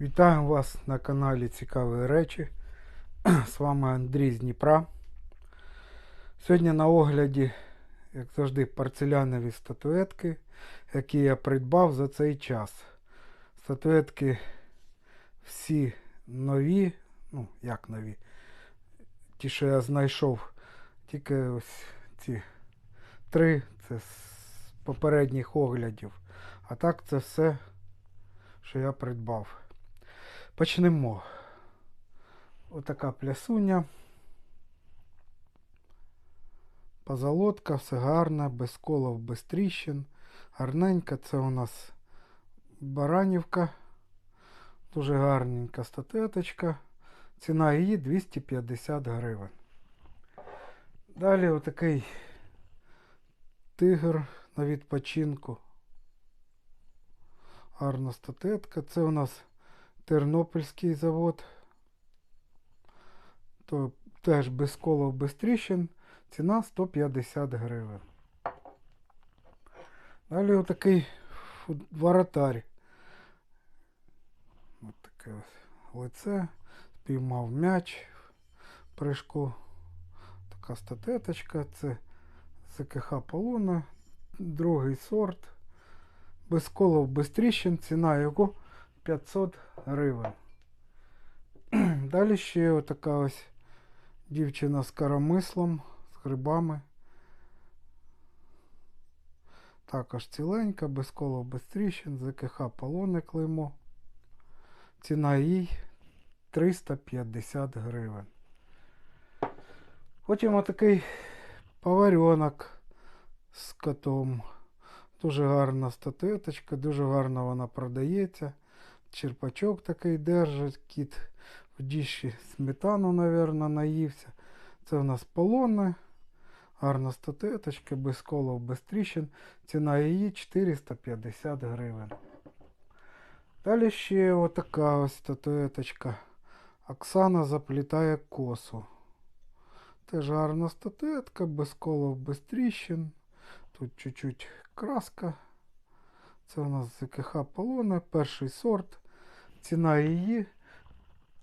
Вітаю вас на каналі Цікаві речі. З вами Андрій з Дніпра. Сьогодні на огляді, як завжди, порцелянові статуетки, які я придбав за цей час. Статуетки всі нові, ну, як нові. Ті, що я знайшов, тільки ось ці три це з попередніх оглядів. А так це все, що я придбав. Почнемо. Отака плясуня. Позолотка, все гарне, без колов, без тріщин. Гарненька. Це у нас баранівка. Дуже гарненька статуеточка. Ціна її 250 гривень. Далі отакий тигр на відпочинку. Гарна статуетка. Це у нас Тернопільський завод. То теж без колов, без тріщин. Ціна 150 гривень. Далі отакий фут- воротар. Ось таке лице. Спіймав м'яч прыжку. Така статеточка. Це ЗКХ Полуна. Другий сорт. Без колов, без тріщин. Ціна його 500 гривень. Далі ще отака ось дівчина з карамислом, з грибами. Також ціленька, без колов, без тріщин, ЗКХ полоне клеймо. Ціна їй 350 гривень. Потім отакий поваренок з котом. Дуже гарна статуеточка, дуже гарно вона продається. Черпачок такий держить, кіт в діші сметану, напевно, наївся. Це у нас полонне. Гарна статуеточка, без колов, без тріщин. Ціна її 450 гривень. Далі ще отака ось статуеточка. Оксана заплітає косу. Теж гарна статуетка, без колов, без тріщин. Тут чуть-чуть краска. Це у нас ЗКХ полона, перший сорт. Ціна її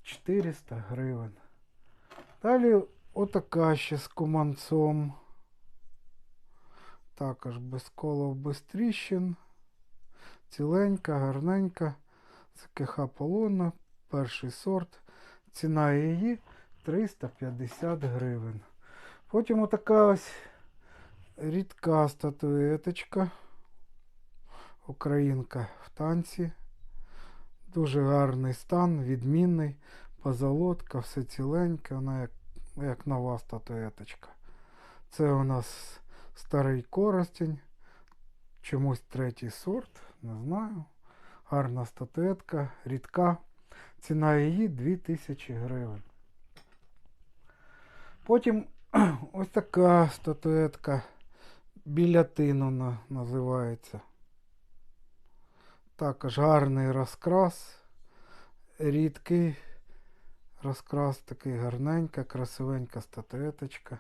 400 гривень. Далі отака ще з куманцом. Також без колов, без тріщин. Ціленька, гарненька. ЗКХ полона, перший сорт. Ціна її 350 гривень. Потім отака ось рідка статуеточка. Українка в танці. Дуже гарний стан, відмінний. Позолотка, все ціленьке, вона як, як нова статуеточка. Це у нас старий коростень. Чомусь третій сорт, не знаю. Гарна статуетка, рідка. Ціна її 2000 гривень. Потім ось така статуетка. Білятину на- називається. Також гарний розкрас. Рідкий розкрас, такий гарненька, красивенька статуеточка.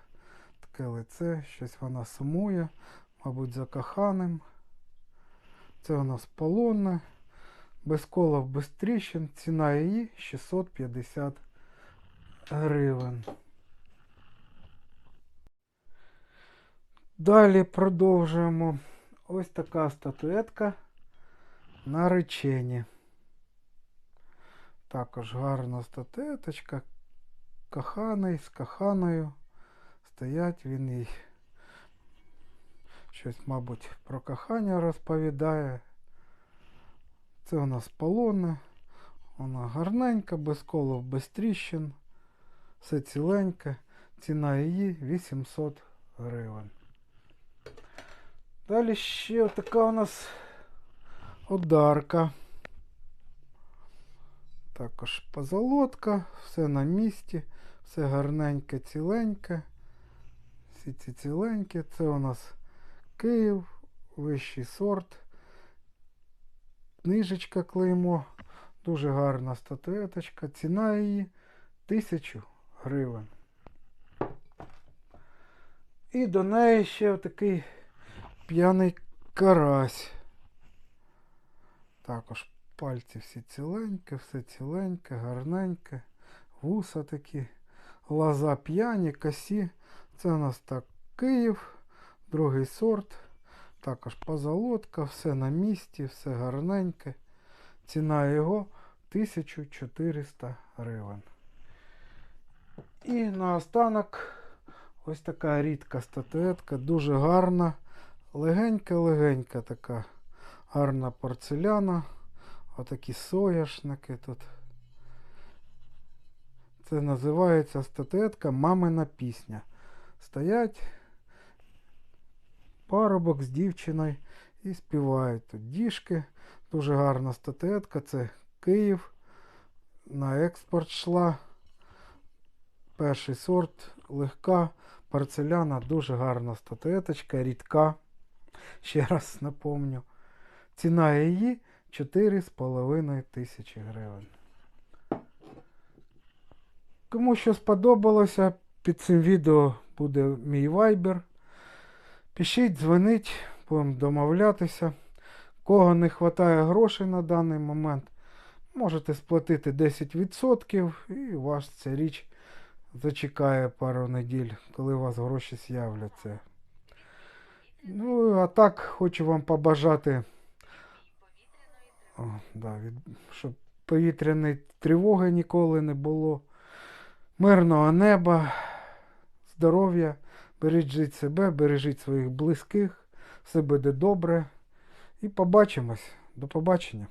Таке лице, щось вона сумує, мабуть, за коханим. Це у нас полонне. Без колов, без тріщин. Ціна її 650 гривень. Далі продовжуємо. Ось така статуетка наречені. Також гарна статуеточка. Коханий з коханою. Стоять він їй. Щось, мабуть, про кохання розповідає. Це у нас полоне. Вона гарненька, без колов, без тріщин. Все ціленьке. Ціна її 800 гривень. Далі ще така у нас одарка. Також позолотка, все на місці, все гарненьке, ціленьке. Всі ці ціленькі. Це у нас Київ, вищий сорт. Книжечка клеймо. Дуже гарна статуеточка. Ціна її 1000 гривень. І до неї ще такий п'яний карась. Також Пальці всі ціленькі, все ціленьке, гарненьке. Вуса такі. Лоза п'яні, косі. Це у нас так Київ, другий сорт. Також позолотка, все на місці, все гарненьке. Ціна його 1400 гривень. І наостанок ось така рідка статуетка, дуже гарна, легенька-легенька така гарна порцеляна. Отакі соняшники тут. Це називається статуетка Мамина пісня. Стоять парубок з дівчиною і співають тут діжки. Дуже гарна статуетка. Це Київ. На експорт йшла. Перший сорт легка, порцеляна, дуже гарна статуеточка, рідка. Ще раз напомню. Ціна її 4,5 тисячі гривень. Кому що сподобалося, під цим відео буде мій вайбер. Пишіть, дзвоніть, будемо домовлятися. Кого не вистачає грошей на даний момент, можете сплатити 10% і у вас ця річ зачекає пару неділь, коли у вас гроші з'являться. Ну, а так хочу вам побажати, да, від, щоб повітряної тривоги ніколи не було, мирного неба, здоров'я, бережіть себе, бережіть своїх близьких, все буде добре. І побачимось. До побачення.